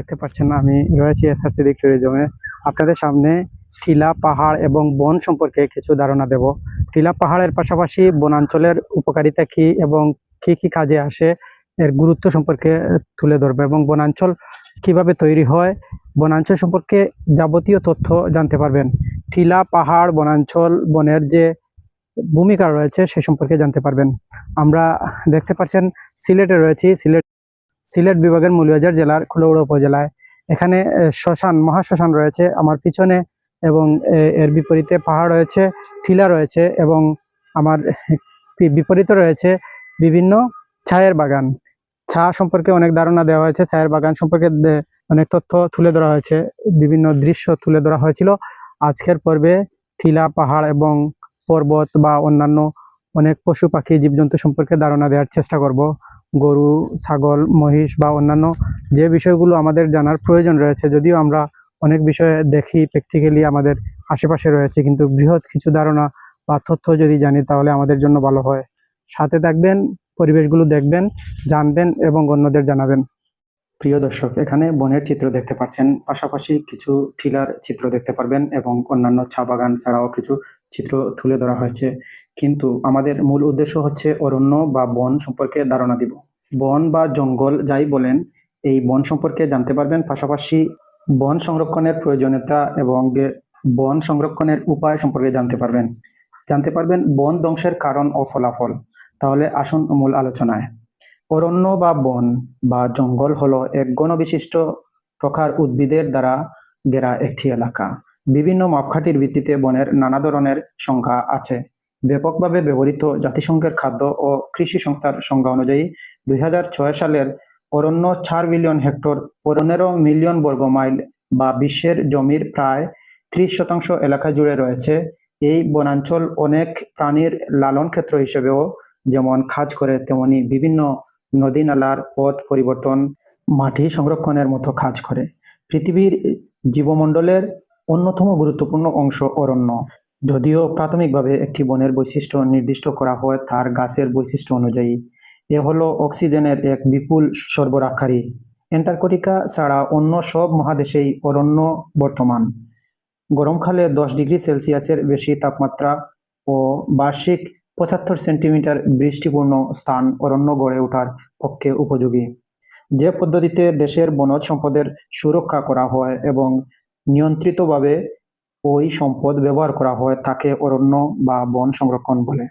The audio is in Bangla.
দেখতে পাচ্ছেন আমি রয়েছি এসআরসি দিক ট্যুরিজমে আপনাদের সামনে টিলা পাহাড় এবং বন সম্পর্কে কিছু ধারণা দেব। টিলা পাহাড়ের পাশাপাশি বনাঞ্চলের উপকারিতা কী এবং কি কি কাজে আসে এর গুরুত্ব সম্পর্কে তুলে ধরবে এবং বনাঞ্চল কীভাবে তৈরি হয়, বনাঞ্চল সম্পর্কে যাবতীয় তথ্য জানতে পারবেন। টিলা পাহাড়, বনাঞ্চল, বনের যে ভূমিকা রয়েছে সে সম্পর্কে জানতে পারবেন। আমরা দেখতে পাচ্ছেন সিলেটে রয়েছি, সিলেট সিলেট বিভাগের মৌলভীবাজার জেলার কুলৌড়া উপজেলায়। এখানে শ্মশান, মহাশ্মশান রয়েছে আমার পিছনে এবং এর বিপরীতে পাহাড় রয়েছে, টিলা রয়েছে এবং আমার বিপরীতে রয়েছে বিভিন্ন ছায়ের বাগান। চা সম্পর্কে অনেক ধারণা দেওয়া হয়েছে চায়ের বাগান সম্পর্কে অনেক তথ্য তুলে ধরা হয়েছে, বিভিন্ন দৃশ্য তুলে ধরা হয়েছিল। আজকের পর্বে টিলা, পাহাড় এবং পর্বত বা অন্যান্য অনেক পশু পাখি, জীবজন্তু সম্পর্কে ধারণা দেওয়ার চেষ্টা করব। গরু, ছাগল, মহিষ বা অন্যান্য যে বিষয়গুলো আমাদের জানার প্রয়োজন রয়েছে, যদিও আমরা অনেক বিষয়ে দেখি প্র্যাকটিক্যালি আমাদের আশেপাশে রয়েছে, কিন্তু বৃহৎ কিছু ধারণা বা তথ্য যদি জানি, তাহলে আমাদের জন্য ভালো হয়। সাথে থাকবেন, পরিবেশগুলো দেখবেন, জানবেন এবং অন্যদের জানাবেন। প্রিয় দর্শক, এখানে বনের চিত্র দেখতে পাচ্ছেন। পাশাপাশি কিছু টিলার চিত্র দেখতে পারবেন এবং অন্যান্য চা বাগান ছাড়াও কিছু চিত্র তুলে ধরা হয়েছে। কিন্তু আমাদের মূল উদ্দেশ্য হচ্ছে অরণ্য বা বন সম্পর্কে ধারণা দিব। বন বা জঙ্গল যাই বলেন, এই বন সম্পর্কে জানতে পারবেন। পাশাপাশি বন সংরক্ষণের প্রয়োজনীয়তা এবং বন সংরক্ষণের উপায় সম্পর্কে জানতে পারবেন। জানতে পারবেন বন ধ্বংসের কারণ ও ফলাফল। তাহলে আসুন মূল আলোচনায়। অরণ্য বা বন বা জঙ্গল হলো এক গণবিশিষ্ট প্রকার উদ্ভিদের দ্বারা ঘেরা একটি এলাকা। বিভিন্ন মাপকাঠির ভিত্তিতে বনের নানা ধরনের সংখ্যা আছে। ব্যাপকভাবে ব্যবহৃত জাতিসংঘের খাদ্য ও কৃষি সংস্থার সংজ্ঞা অনুযায়ী দুই হাজার ছয় সালের অরণ্য চার বিলিয়ন হেক্টর পনেরো মিলিয়ন বর্গ মাইল বা বিশ্বের জমির প্রায় ত্রিশ শতাংশ এলাকা জুড়ে রয়েছে। এই বনাঞ্চল অনেক প্রাণীর লালন ক্ষেত্র হিসেবেও যেমন কাজ করে, তেমনি বিভিন্ন নদী নালার পথ পরিবর্তন, মাটি সংরক্ষণের মতো কাজ করে। পৃথিবীর জীবমণ্ডলের অন্যতম গুরুত্বপূর্ণ অংশ অরণ্য। যদিও প্রাথমিকভাবে একটি বনের বৈশিষ্ট্য নির্দিষ্ট করা হয় তার গাছের বৈশিষ্ট্য অনুযায়ী। এ হলো অক্সিজেনের এক বিপুল সরবরাহকারী। অ্যান্টার্কটিকা ছাড়া অন্য সব মহাদেশেই অরণ্য বর্তমান। গরমকালে দশ ডিগ্রি সেলসিয়াসের বেশি তাপমাত্রা ও বার্ষিক পঁচাত্তর সেন্টিমিটার বৃষ্টিপূর্ণ স্থান অরণ্য গড়ে ওঠার পক্ষে উপযোগী। যে পদ্ধতিতে দেশের বনজ সম্পদের সুরক্ষা করা হয় এবং নিয়ন্ত্রিতভাবে ওই সম্পদ ব্যবহার করা হয় তাকে অরণ্য বা বন সংরক্ষণ বলে।